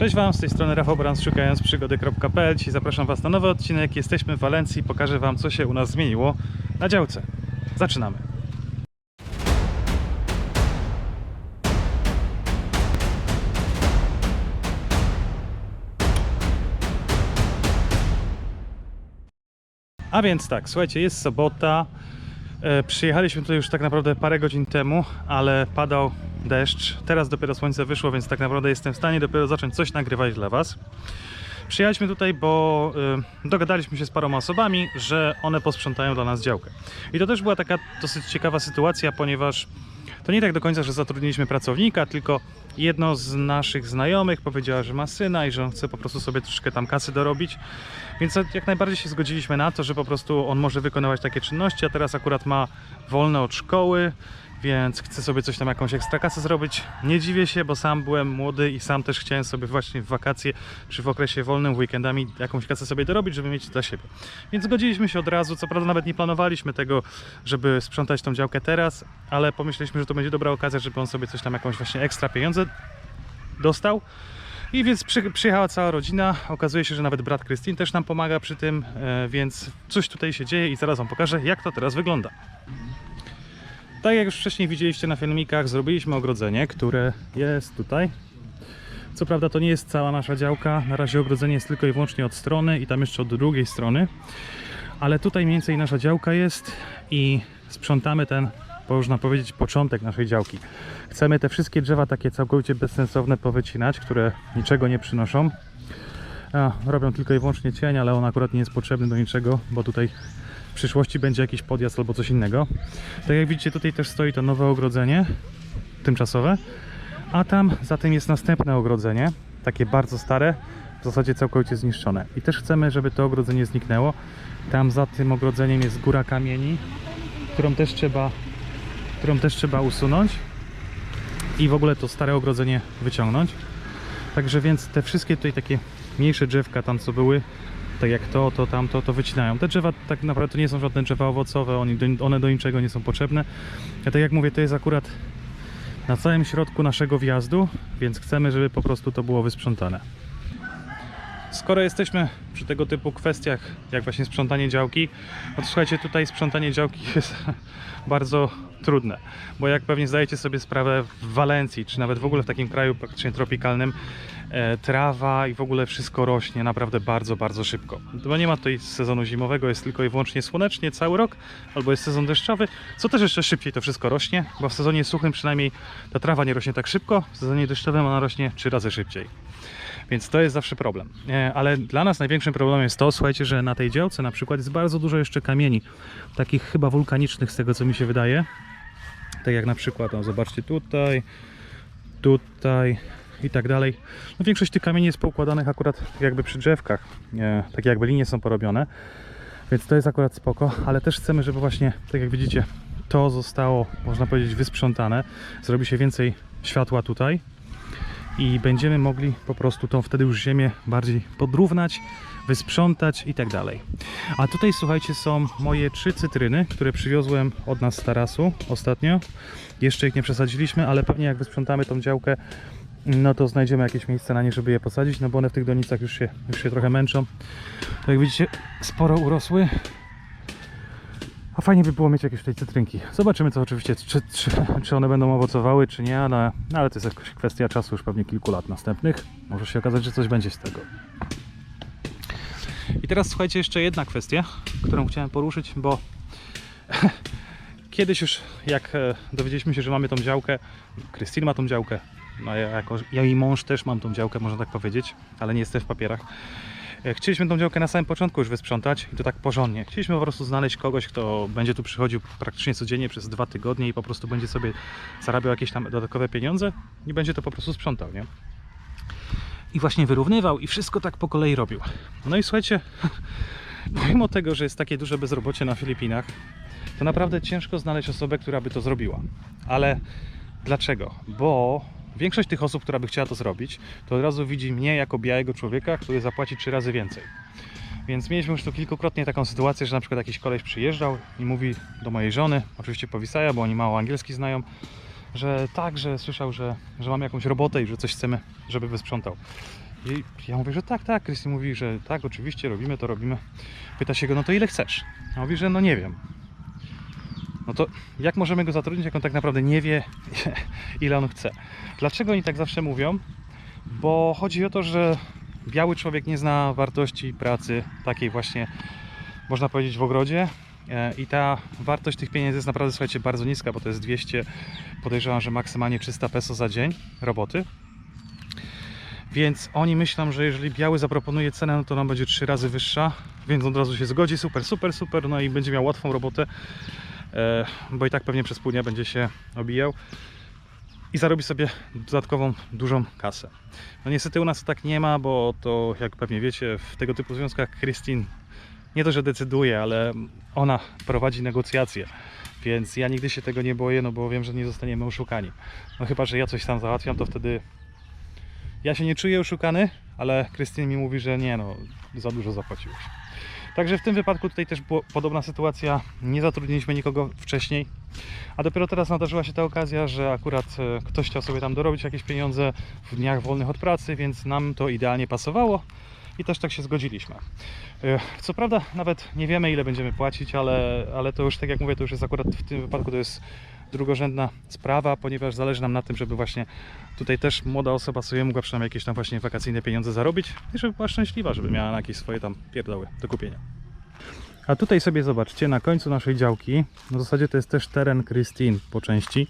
Cześć Wam, z tej strony Rafał Brans, szukając przygody.pl. Dzisiaj zapraszam Was na nowy odcinek. Jesteśmy w Walencji, pokażę Wam, co się u nas zmieniło na działce. Zaczynamy. A więc tak, słuchajcie, jest sobota. E, przyjechaliśmy tutaj już tak naprawdę parę godzin temu, ale padał deszcz. Teraz dopiero słońce wyszło, więc tak naprawdę jestem w stanie dopiero zacząć coś nagrywać dla Was. Przyjechaliśmy tutaj, bo y, dogadaliśmy się z paroma osobami, że one posprzątają dla nas działkę. I to też była taka dosyć ciekawa sytuacja, ponieważ to nie tak do końca, że zatrudniliśmy pracownika, tylko jedno z naszych znajomych powiedziała, że ma syna i że on chce po prostu sobie troszkę tam kasy dorobić. Więc jak najbardziej się zgodziliśmy na to, że po prostu on może wykonywać takie czynności, a teraz akurat ma wolne od szkoły, więc chce sobie coś tam, jakąś ekstra kasę zrobić. Nie dziwię się, bo sam byłem młody i sam też chciałem sobie właśnie w wakacje czy w okresie wolnym, weekendami jakąś kasę sobie dorobić, żeby mieć dla siebie. Więc zgodziliśmy się od razu, co prawda nawet nie planowaliśmy tego, żeby sprzątać tą działkę teraz, ale pomyśleliśmy, że to będzie dobra okazja, żeby on sobie coś tam, jakąś właśnie ekstra pieniądze dostał. I więc przy, przyjechała cała rodzina. Okazuje się, że nawet brat Krystyn też nam pomaga przy tym, e, więc coś tutaj się dzieje i zaraz Wam pokażę, jak to teraz wygląda. Tak jak już wcześniej widzieliście na filmikach, zrobiliśmy ogrodzenie, które jest tutaj. Co prawda to nie jest cała nasza działka, na razie ogrodzenie jest tylko i wyłącznie od strony i tam jeszcze od drugiej strony. Ale tutaj mniej więcej nasza działka jest i sprzątamy ten, można powiedzieć, początek naszej działki. Chcemy te wszystkie drzewa takie całkowicie bezsensowne powycinać, które niczego nie przynoszą. A, robią tylko i wyłącznie cień, ale on akurat nie jest potrzebny do niczego, bo tutaj w przyszłości będzie jakiś podjazd albo coś innego. Tak jak widzicie, tutaj też stoi to nowe ogrodzenie tymczasowe, a tam za tym jest następne ogrodzenie, takie bardzo stare, w zasadzie całkowicie zniszczone. I też chcemy, żeby to ogrodzenie zniknęło. Tam za tym ogrodzeniem jest góra kamieni, którą też trzeba, którą też trzeba usunąć i w ogóle to stare ogrodzenie wyciągnąć. Także więc te wszystkie tutaj takie mniejsze drzewka tam co były, tak jak to, to, tamto, to wycinają. Te drzewa tak naprawdę to nie są żadne drzewa owocowe, oni do, one do niczego nie są potrzebne. A tak jak mówię, to jest akurat na całym środku naszego wjazdu, więc chcemy, żeby po prostu to było wysprzątane. Skoro jesteśmy przy tego typu kwestiach, jak właśnie sprzątanie działki, no to słuchajcie, tutaj sprzątanie działki jest bardzo trudne, bo jak pewnie zdajecie sobie sprawę w Walencji, czy nawet w ogóle w takim kraju praktycznie tropikalnym, e, trawa i w ogóle wszystko rośnie naprawdę bardzo, bardzo szybko. Bo nie ma tutaj sezonu zimowego, jest tylko i wyłącznie słonecznie cały rok, albo jest sezon deszczowy, co też jeszcze szybciej to wszystko rośnie, bo w sezonie suchym przynajmniej ta trawa nie rośnie tak szybko, w sezonie deszczowym ona rośnie trzy razy szybciej. Więc to jest zawsze problem. E, Ale dla nas największym problemem jest to, słuchajcie, że na tej działce na przykład jest bardzo dużo jeszcze kamieni, takich chyba wulkanicznych z tego co mi się wydaje. Tak jak na przykład, no zobaczcie tutaj, tutaj i tak dalej. No większość tych kamieni jest poukładanych akurat jakby przy drzewkach, e, takie jakby linie są porobione. Więc to jest akurat spoko, ale też chcemy, żeby właśnie, tak jak widzicie, to zostało, można powiedzieć, wysprzątane. Zrobi się więcej światła tutaj i będziemy mogli po prostu tą wtedy już ziemię bardziej podrównać, wysprzątać i tak dalej. A tutaj słuchajcie są moje trzy cytryny, które przywiozłem od nas z tarasu ostatnio. Jeszcze ich nie przesadziliśmy, ale pewnie jak wysprzątamy tą działkę, no to znajdziemy jakieś miejsce na nie, żeby je posadzić, no bo one w tych donicach już się, już się trochę męczą. Tak jak widzicie, sporo urosły. A fajnie by było mieć jakieś tutaj cytrynki. Zobaczymy co oczywiście, czy, czy, czy one będą owocowały, czy nie, ale, ale to jest jakaś kwestia czasu już pewnie kilku lat następnych. Może się okazać, że coś będzie z tego. I teraz słuchajcie, jeszcze jedna kwestia, którą chciałem poruszyć, bo kiedyś już jak e, dowiedzieliśmy się, że mamy tą działkę, Krystyn ma tą działkę, no ja, jako, ja i mąż też mam tą działkę, można tak powiedzieć, ale nie jestem w papierach. E, Chcieliśmy tą działkę na samym początku już wysprzątać i to tak porządnie. Chcieliśmy po prostu znaleźć kogoś, kto będzie tu przychodził praktycznie codziennie przez dwa tygodnie i po prostu będzie sobie zarabiał jakieś tam dodatkowe pieniądze i będzie to po prostu sprzątał, nie? I właśnie wyrównywał i wszystko tak po kolei robił. No i słuchajcie, pomimo tego, że jest takie duże bezrobocie na Filipinach, to naprawdę ciężko znaleźć osobę, która by to zrobiła. Ale dlaczego? Bo większość tych osób, która by chciała to zrobić, to od razu widzi mnie jako białego człowieka, który zapłaci trzy razy więcej. Więc mieliśmy już tu kilkukrotnie taką sytuację, że na przykład jakiś koleś przyjeżdżał i mówi do mojej żony, oczywiście powisaja, bo oni mało angielski znają, że tak, że słyszał, że, że mam jakąś robotę i że coś chcemy, żeby wysprzątał. I ja mówię, że tak, tak. Krystian mówi, że tak, oczywiście, robimy to, robimy. Pyta się go, no to ile chcesz? A mówi, że no nie wiem. No to jak możemy go zatrudnić, jak on tak naprawdę nie wie, ile on chce? Dlaczego oni tak zawsze mówią? Bo chodzi o to, że biały człowiek nie zna wartości pracy takiej właśnie, można powiedzieć, w ogrodzie. E, I ta wartość tych pieniędzy jest naprawdę, słuchajcie, bardzo niska, bo to jest 200, podejrzewam, że maksymalnie 300 peso za dzień roboty. Więc oni myślą, że jeżeli biały zaproponuje cenę, no to nam będzie trzy razy wyższa, więc od razu się zgodzi, super, super, super, no i będzie miał łatwą robotę, bo i tak pewnie przez pół dnia będzie się obijał i zarobi sobie dodatkową, dużą kasę. No niestety u nas tak nie ma, bo to jak pewnie wiecie, w tego typu związkach Christine nie to, że decyduje, ale ona prowadzi negocjacje. Więc ja nigdy się tego nie boję, no bo wiem, że nie zostaniemy oszukani. No chyba, że ja coś tam załatwiam, to wtedy ja się nie czuję oszukany, ale Krystyn mi mówi, że nie no, za dużo zapłaciłeś. Także w tym wypadku tutaj też była podobna sytuacja. Nie zatrudniliśmy nikogo wcześniej, a dopiero teraz nadarzyła się ta okazja, że akurat e, ktoś chciał sobie tam dorobić jakieś pieniądze w dniach wolnych od pracy, więc nam to idealnie pasowało i też tak się zgodziliśmy. E, Co prawda nawet nie wiemy ile będziemy płacić, ale, ale to już tak jak mówię, to już jest akurat w tym wypadku to jest drugorzędna sprawa, ponieważ zależy nam na tym, żeby właśnie tutaj też młoda osoba sobie mogła przynajmniej jakieś tam właśnie wakacyjne pieniądze zarobić i żeby była szczęśliwa, żeby miała jakieś swoje tam pierdoły do kupienia. A tutaj sobie zobaczcie, na końcu naszej działki, w zasadzie to jest też teren Christine po części.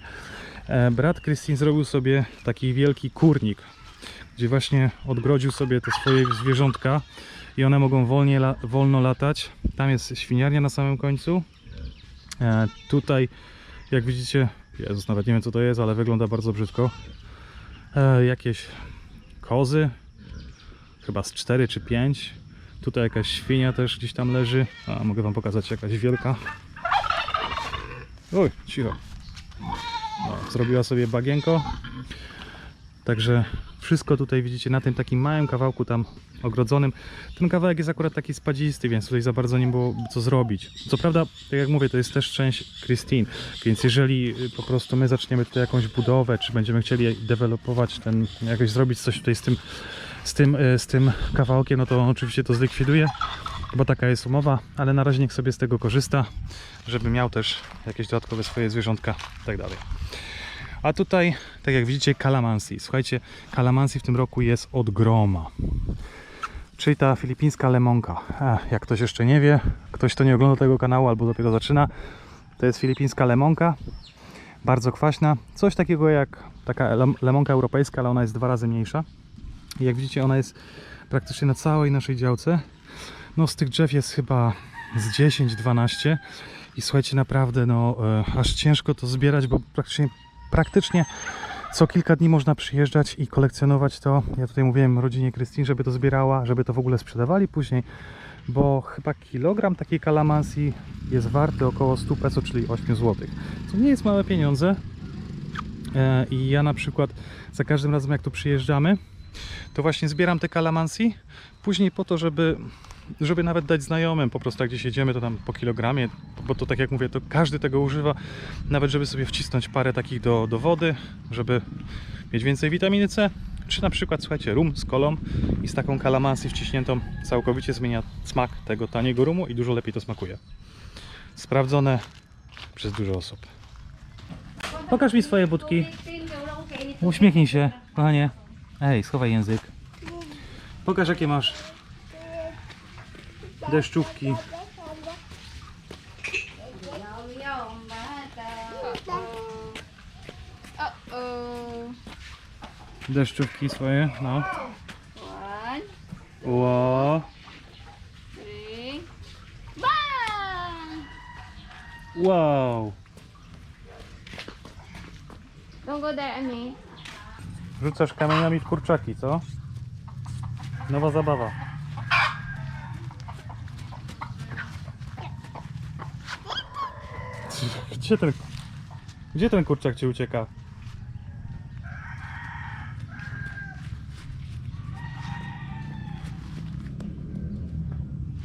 E, Brat Christine zrobił sobie taki wielki kurnik, gdzie właśnie odgrodził sobie te swoje zwierzątka i one mogą wolnie, wolno latać. Tam jest świniarnia na samym końcu. E, tutaj, jak widzicie, Jezus, nawet nie wiem co to jest, ale wygląda bardzo brzydko. E, jakieś kozy, chyba z 4 czy 5. Tutaj jakaś świnia też gdzieś tam leży. A, mogę wam pokazać jakaś wielka. Oj, cicho. No, zrobiła sobie bagienko. Także wszystko tutaj widzicie na tym takim małym kawałku tam ogrodzonym. Ten kawałek jest akurat taki spadzisty, więc tutaj za bardzo nie było co zrobić. Co prawda, tak jak mówię, to jest też część Christine, więc jeżeli y, po prostu my zaczniemy tutaj jakąś budowę, czy będziemy chcieli dewelopować ten, jakoś zrobić coś tutaj z tym, z tym, y, z tym kawałkiem, no to oczywiście to zlikwiduje, bo taka jest umowa, ale na razie niech sobie z tego korzysta, żeby miał też jakieś dodatkowe swoje zwierzątka i tak dalej. A tutaj, tak jak widzicie, kalamansi. Słuchajcie, kalamansi w tym roku jest od groma. Czyli ta filipińska lemonka. Jak ktoś jeszcze nie wie, ktoś to nie ogląda tego kanału albo dopiero zaczyna, to jest filipińska lemonka. Bardzo kwaśna. Coś takiego jak taka lem- lemonka europejska, ale ona jest dwa razy mniejsza. I jak widzicie, ona jest praktycznie na całej naszej działce. No z tych drzew jest chyba z 10-12 i słuchajcie, naprawdę no e, aż ciężko to zbierać, bo praktycznie, praktycznie co kilka dni można przyjeżdżać i kolekcjonować to. Ja tutaj mówiłem rodzinie Krystyn, żeby to zbierała, żeby to w ogóle sprzedawali później, bo chyba kilogram takiej kalamansi jest warty około 100 peso, czyli 8 zł. Co nie jest małe pieniądze. E, I ja na przykład za każdym razem jak tu przyjeżdżamy, to właśnie zbieram te kalamansi później po to, żeby żeby nawet dać znajomym, po prostu jak gdzieś jedziemy, to tam po kilogramie, bo to tak jak mówię, to każdy tego używa, nawet żeby sobie wcisnąć parę takich do, do wody, żeby mieć więcej witaminy C, czy na przykład, słuchajcie, rum z kolą i z taką kalamansi wciśniętą całkowicie zmienia smak tego taniego rumu i dużo lepiej to smakuje. Sprawdzone przez dużo osób. Pokaż mi swoje budki. Uśmiechnij się, kochanie. Ej, schowaj język. Pokaż jakie masz deszczówki. Deszczówki swoje, no. Ło, wow. Don't go there, Amy. Rzucasz kamieniami w kurczaki, co? Nowa zabawa. Gdzie ten, gdzie ten kurczak ci ucieka?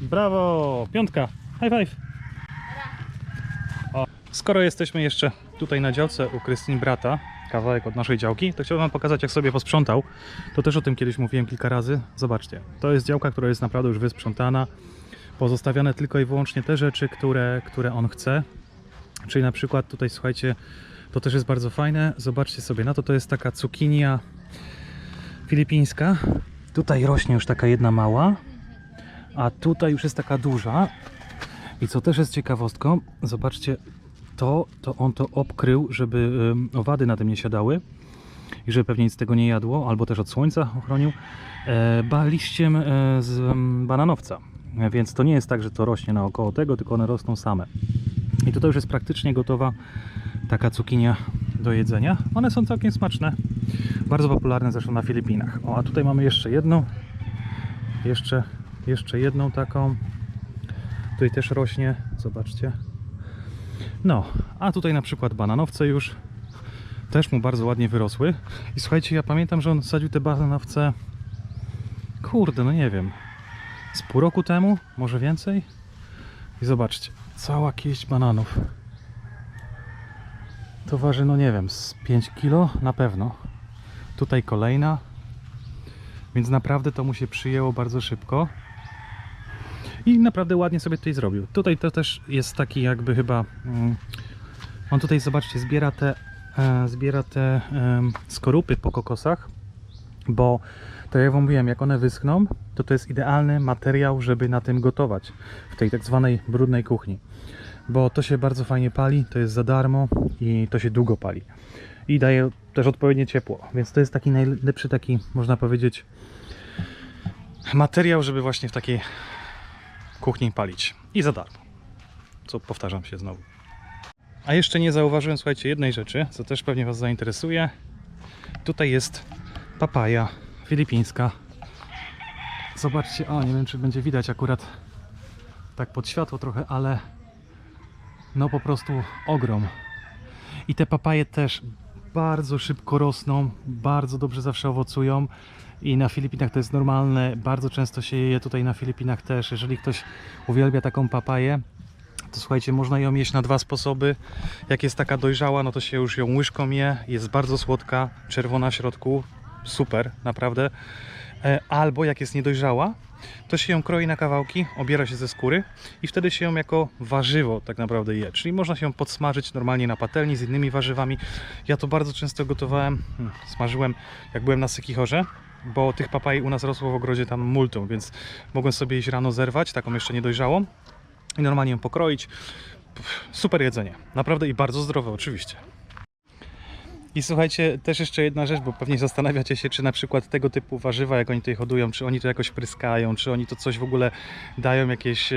Brawo! Piątka! High five! O, skoro jesteśmy jeszcze tutaj na działce u Krystyni brata, kawałek od naszej działki, to chciałbym wam pokazać jak sobie posprzątał. To też o tym kiedyś mówiłem kilka razy. Zobaczcie, to jest działka, która jest naprawdę już wysprzątana. Pozostawiane tylko i wyłącznie te rzeczy, które, które on chce. Czyli na przykład tutaj słuchajcie, to też jest bardzo fajne. Zobaczcie sobie na to, to jest taka cukinia filipińska. Tutaj rośnie już taka jedna mała, a tutaj już jest taka duża. I co też jest ciekawostką, zobaczcie, to, to on to obkrył, żeby owady na tym nie siadały i żeby pewnie nic tego nie jadło, albo też od słońca ochronił, e, liściem e, z bananowca. E, Więc to nie jest tak, że to rośnie naokoło tego, tylko one rosną same. I tutaj już jest praktycznie gotowa taka cukinia do jedzenia. One są całkiem smaczne. Bardzo popularne zresztą na Filipinach. O, a tutaj mamy jeszcze jedną. Jeszcze, jeszcze jedną taką. Tutaj też rośnie. Zobaczcie. No, a tutaj na przykład bananowce już też mu bardzo ładnie wyrosły. I słuchajcie, ja pamiętam, że on sadził te bananowce. Kurde, no nie wiem. Z pół roku temu, może więcej. I zobaczcie, cała kieść bananów. To waży, no nie wiem, z 5 kilo na pewno. Tutaj kolejna. Więc naprawdę to mu się przyjęło bardzo szybko. I naprawdę ładnie sobie tutaj zrobił. Tutaj to też jest taki jakby chyba... Mm, on tutaj, zobaczcie, zbiera te, e, zbiera te skorupy po kokosach, bo to jak wam mówiłem, jak one wyschną, to to jest idealny materiał, żeby na tym gotować w tej tak zwanej brudnej kuchni. Bo to się bardzo fajnie pali, to jest za darmo i to się długo pali. I daje też odpowiednie ciepło, więc to jest taki najlepszy taki, można powiedzieć, materiał, żeby właśnie w takiej kuchni palić. I za darmo. Co powtarzam się znowu. A jeszcze nie zauważyłem, słuchajcie, jednej rzeczy, co też pewnie Was zainteresuje. Tutaj jest papaja filipińska. Zobaczcie, o nie wiem czy będzie widać akurat tak pod światło trochę, ale no po prostu ogrom. I te papaje też bardzo szybko rosną, bardzo dobrze zawsze owocują i na Filipinach to jest normalne, bardzo często się je tutaj na Filipinach też. Jeżeli ktoś uwielbia taką papaję, to słuchajcie, można ją jeść na dwa sposoby. Jak jest taka dojrzała, no to się już ją łyżką je, jest bardzo słodka, czerwona w środku, super, naprawdę. E, Albo jak jest niedojrzała, to się ją kroi na kawałki, obiera się ze skóry i wtedy się ją jako warzywo tak naprawdę je. Czyli można się ją podsmażyć normalnie na patelni z innymi warzywami. Ja to bardzo często gotowałem, hmm, smażyłem jak byłem na Sykichorze, bo tych papai u nas rosło w ogrodzie tam multum, więc mogłem sobie iść rano zerwać, taką jeszcze niedojrzałą i normalnie ją pokroić. Super jedzenie, naprawdę i bardzo zdrowe oczywiście. I słuchajcie, też jeszcze jedna rzecz, bo pewnie zastanawiacie się, czy na przykład tego typu warzywa, jak oni tutaj hodują, czy oni to jakoś pryskają, czy oni to coś w ogóle dają, jakieś,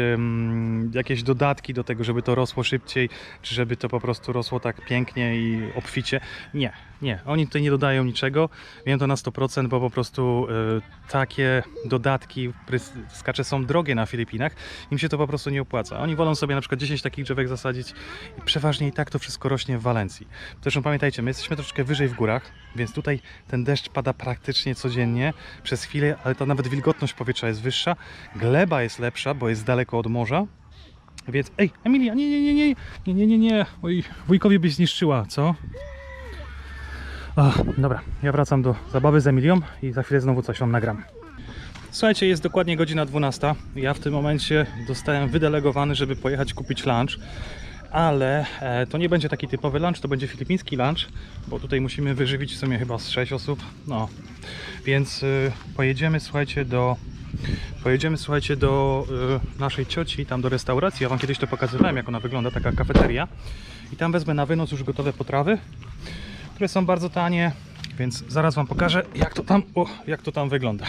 jakieś dodatki do tego, żeby to rosło szybciej, czy żeby to po prostu rosło tak pięknie i obficie. Nie, nie, oni tutaj nie dodają niczego. Wiem to na 100%, bo po prostu e, takie dodatki, skacze są drogie na Filipinach, im się to po prostu nie opłaca. Oni wolą sobie na przykład 10 takich drzewek zasadzić i przeważnie i tak to wszystko rośnie w Walencji. Zresztą pamiętajcie, my jesteśmy troszeczkę wyżej w górach, więc tutaj ten deszcz pada praktycznie codziennie przez chwilę, ale to nawet wilgotność powietrza jest wyższa, gleba jest lepsza, bo jest daleko od morza. Więc, ej, Emilia, nie, nie, nie, nie, nie, nie, nie, nie, oj, wujkowi byś zniszczyła, co? Dobra, ja wracam do zabawy z Emilią i za chwilę znowu coś wam nagram. Słuchajcie, jest dokładnie godzina 12. Ja w tym momencie dostałem wydelegowany, żeby pojechać kupić lunch. Ale e, to nie będzie taki typowy lunch, to będzie filipiński lunch, bo tutaj musimy wyżywić w sumie chyba z 6 osób. No, więc y, pojedziemy, słuchajcie, do pojedziemy, słuchajcie, do y, naszej cioci, tam do restauracji. Ja wam kiedyś to pokazywałem, jak ona wygląda, taka kafeteria. I tam wezmę na wynos już gotowe potrawy, które są bardzo tanie, więc zaraz wam pokażę, jak to tam, o, jak to tam wygląda.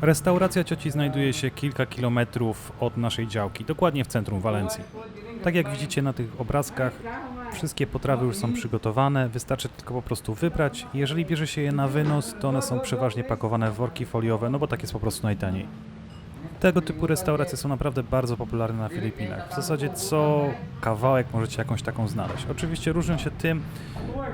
Restauracja cioci znajduje się kilka kilometrów od naszej działki, dokładnie w centrum Walencji. Tak jak widzicie na tych obrazkach, wszystkie potrawy już są przygotowane, wystarczy tylko po prostu wybrać. Jeżeli bierze się je na wynos, to one są przeważnie pakowane w worki foliowe, no bo tak jest po prostu najtaniej. Tego typu restauracje są naprawdę bardzo popularne na Filipinach. W zasadzie co kawałek możecie jakąś taką znaleźć. Oczywiście różnią się tym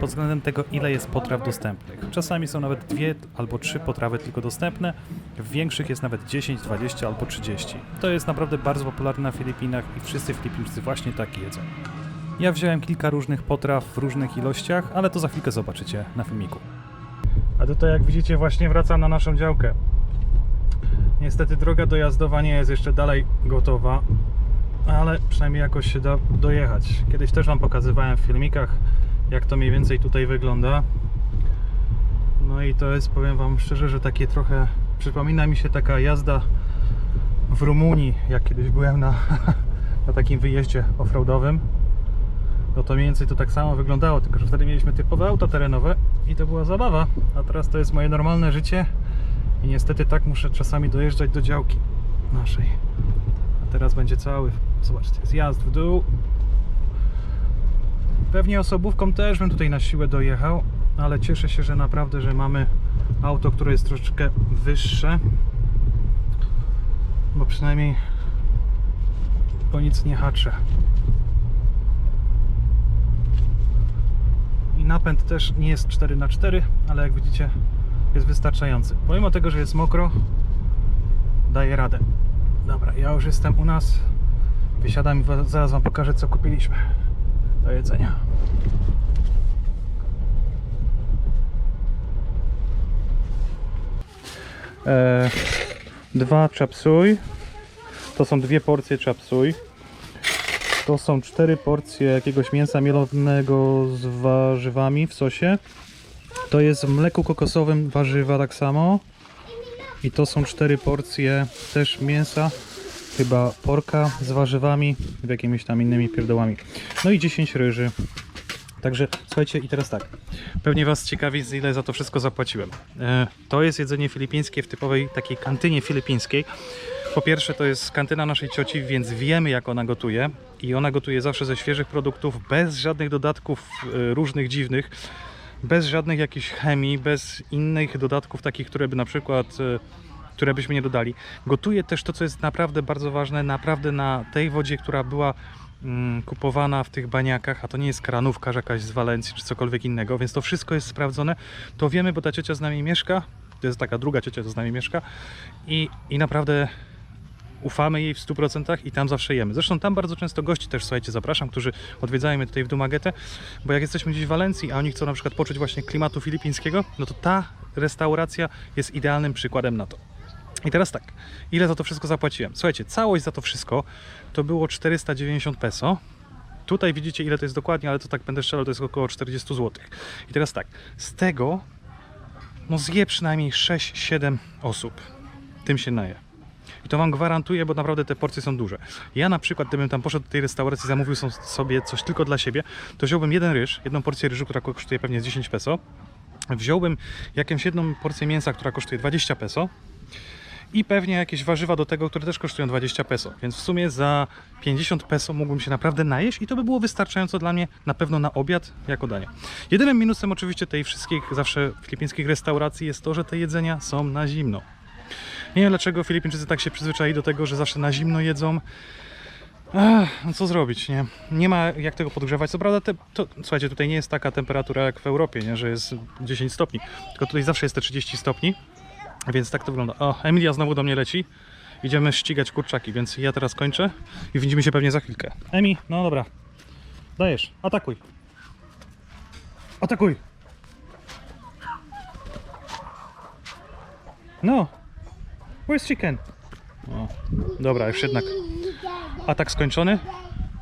pod względem tego, ile jest potraw dostępnych. Czasami są nawet dwie albo trzy potrawy tylko dostępne, w większych jest nawet 10, 20 albo 30. To jest naprawdę bardzo popularne na Filipinach i wszyscy Filipińczycy właśnie tak jedzą. Ja wziąłem kilka różnych potraw w różnych ilościach, ale to za chwilkę zobaczycie na filmiku. A tutaj jak widzicie właśnie wracam na naszą działkę. Niestety droga dojazdowa nie jest jeszcze dalej gotowa, ale przynajmniej jakoś się da dojechać. Kiedyś też Wam pokazywałem w filmikach, jak to mniej więcej tutaj wygląda. No i to jest, powiem Wam szczerze, że takie trochę przypomina mi się taka jazda w Rumunii, jak kiedyś byłem na, na takim wyjeździe offroadowym. No to mniej więcej to tak samo wyglądało, tylko że wtedy mieliśmy typowe auto terenowe i to była zabawa, a teraz to jest moje normalne życie i niestety tak muszę czasami dojeżdżać do działki naszej. A teraz będzie cały, zobaczcie, zjazd w dół. Pewnie osobówką też bym tutaj na siłę dojechał, ale cieszę się, że naprawdę, że mamy auto, które jest troszeczkę wyższe, bo przynajmniej po nic nie haczę. I napęd też nie jest 4x4, ale jak widzicie jest wystarczający. Pomimo tego, że jest mokro, daje radę. Dobra, ja już jestem u nas. Wysiadam i zaraz Wam pokażę, co kupiliśmy do jedzenia. E, dwa chapsuj. To są dwie porcje chapsuj. To są cztery porcje jakiegoś mięsa mielonego z warzywami w sosie. To jest w mleku kokosowym warzywa tak samo. I to są cztery porcje też mięsa, chyba porka z warzywami, w jakimiś tam innymi pierdołami. No i 10 ryży. Także słuchajcie, i teraz tak. Pewnie Was ciekawi, ile za to wszystko zapłaciłem. E, to jest jedzenie filipińskie w typowej takiej kantynie filipińskiej. Po pierwsze, to jest kantyna naszej cioci, więc wiemy, jak ona gotuje. I ona gotuje zawsze ze świeżych produktów, bez żadnych dodatków e, różnych dziwnych, bez żadnych jakichś chemii, bez innych dodatków, takich, które by na przykład. e, które byśmy nie dodali. Gotuje też to, co jest naprawdę bardzo ważne, naprawdę na tej wodzie, która była mm, kupowana w tych baniakach, a to nie jest kranówka jakaś z Walencji czy cokolwiek innego, więc to wszystko jest sprawdzone. To wiemy, bo ta ciocia z nami mieszka. To jest taka druga ciocia, co z nami mieszka. I, i naprawdę ufamy jej w 100% i tam zawsze jemy. Zresztą tam bardzo często gości też, słuchajcie, zapraszam, którzy odwiedzają mnie tutaj w Dumagetę, bo jak jesteśmy gdzieś w Walencji, a oni chcą na przykład poczuć właśnie klimatu filipińskiego, no to ta restauracja jest idealnym przykładem na to. I teraz tak, ile za to wszystko zapłaciłem? Słuchajcie, całość za to wszystko to było 490 peso. Tutaj widzicie ile to jest dokładnie, ale to tak będę strzelał, to jest około 40 zł. I teraz tak, z tego no zje przynajmniej 6-7 osób. Tym się naje. I to wam gwarantuję, bo naprawdę te porcje są duże. Ja na przykład, gdybym tam poszedł do tej restauracji, zamówił sobie coś tylko dla siebie, to wziąłbym jeden ryż, jedną porcję ryżu, która kosztuje pewnie z 10 peso. Wziąłbym jakąś jedną porcję mięsa, która kosztuje 20 peso i pewnie jakieś warzywa do tego, które też kosztują 20 peso. Więc w sumie za 50 peso mógłbym się naprawdę najeść i to by było wystarczająco dla mnie na pewno na obiad jako danie. Jedynym minusem oczywiście tej wszystkich zawsze filipińskich restauracji jest to, że te jedzenia są na zimno. Nie wiem dlaczego Filipińczycy tak się przyzwyczaili do tego, że zawsze na zimno jedzą. No co zrobić, nie? Nie ma jak tego podgrzewać. Co prawda, te, to, słuchajcie, tutaj nie jest taka temperatura jak w Europie, nie? że jest 10 stopni. Tylko tutaj zawsze jest te 30 stopni. Więc tak to wygląda. O, Emilia znowu do mnie leci. Idziemy ścigać kurczaki, więc ja teraz kończę i widzimy się pewnie za chwilkę. Emi, no dobra. Dajesz, atakuj. Atakuj. No. Where's chicken? O, dobra, już jednak atak skończony.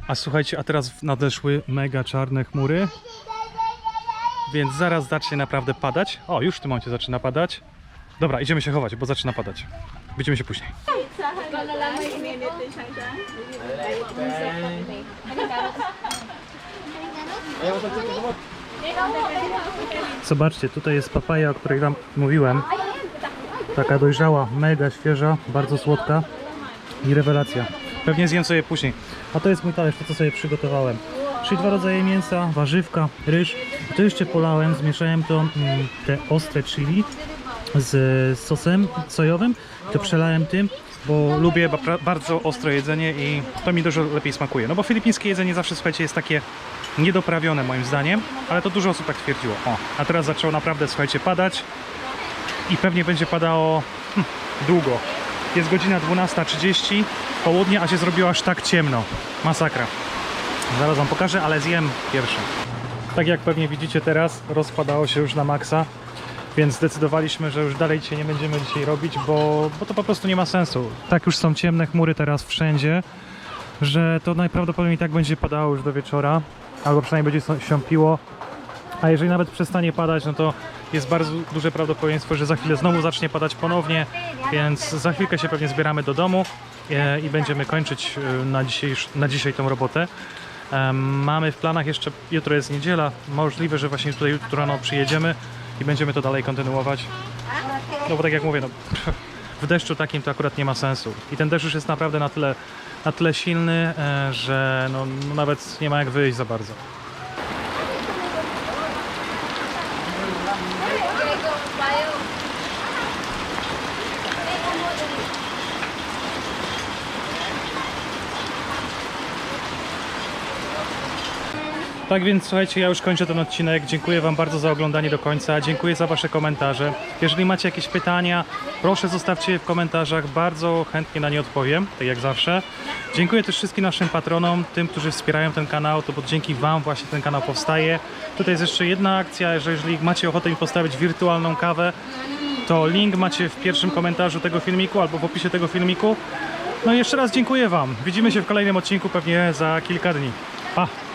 A słuchajcie, a teraz nadeszły mega czarne chmury. Więc zaraz zacznie naprawdę padać. O, już w tym momencie zaczyna padać. Dobra, idziemy się chować, bo zaczyna padać. Widzimy się później. Zobaczcie, tutaj jest papaja, o której wam mówiłem. Taka dojrzała, mega świeża, bardzo słodka i rewelacja. Pewnie zjem sobie później. A to jest mój talerz, to co sobie przygotowałem. Czyli dwa rodzaje mięsa, warzywka, ryż. I to jeszcze polałem, zmieszałem to, mm, te ostre chili z sosem sojowym. To przelałem tym, bo lubię ba- bardzo ostre jedzenie i to mi dużo lepiej smakuje. No bo filipińskie jedzenie zawsze, słuchajcie, jest takie niedoprawione moim zdaniem, ale to dużo osób tak twierdziło. O, a teraz zaczęło naprawdę, słuchajcie, padać i pewnie będzie padało hm, długo. Jest godzina 12.30 południe, a się zrobiło aż tak ciemno. Masakra. Zaraz wam pokażę, ale zjem pierwszy. Tak jak pewnie widzicie teraz, rozpadało się już na maksa, więc zdecydowaliśmy, że już dalej dzisiaj nie będziemy dzisiaj robić, bo, bo to po prostu nie ma sensu. Tak już są ciemne chmury teraz wszędzie, że to najprawdopodobniej tak będzie padało już do wieczora, albo przynajmniej będzie siąpiło. A jeżeli nawet przestanie padać, no to jest bardzo duże prawdopodobieństwo, że za chwilę znowu zacznie padać ponownie, więc za chwilkę się pewnie zbieramy do domu e, i będziemy kończyć e, na, dzisiejsz, na dzisiaj tą robotę. Mamy w planach jeszcze, jutro jest niedziela, możliwe, że właśnie tutaj jutro rano przyjedziemy i będziemy to dalej kontynuować. No bo tak jak mówię, no, w deszczu takim to akurat nie ma sensu. I ten deszcz już jest naprawdę na tyle, na tyle silny, e, że no, no nawet nie ma jak wyjść za bardzo. Tak więc słuchajcie, ja już kończę ten odcinek. Dziękuję Wam bardzo za oglądanie do końca. Dziękuję za Wasze komentarze. Jeżeli macie jakieś pytania, proszę zostawcie je w komentarzach. Bardzo chętnie na nie odpowiem, tak jak zawsze. Dziękuję też wszystkim naszym patronom, tym, którzy wspierają ten kanał, to bo dzięki Wam właśnie ten kanał powstaje. Tutaj jest jeszcze jedna akcja, że jeżeli macie ochotę mi postawić wirtualną kawę, to link macie w pierwszym komentarzu tego filmiku albo w opisie tego filmiku. No i jeszcze raz dziękuję Wam. Widzimy się w kolejnym odcinku pewnie za kilka dni. Pa!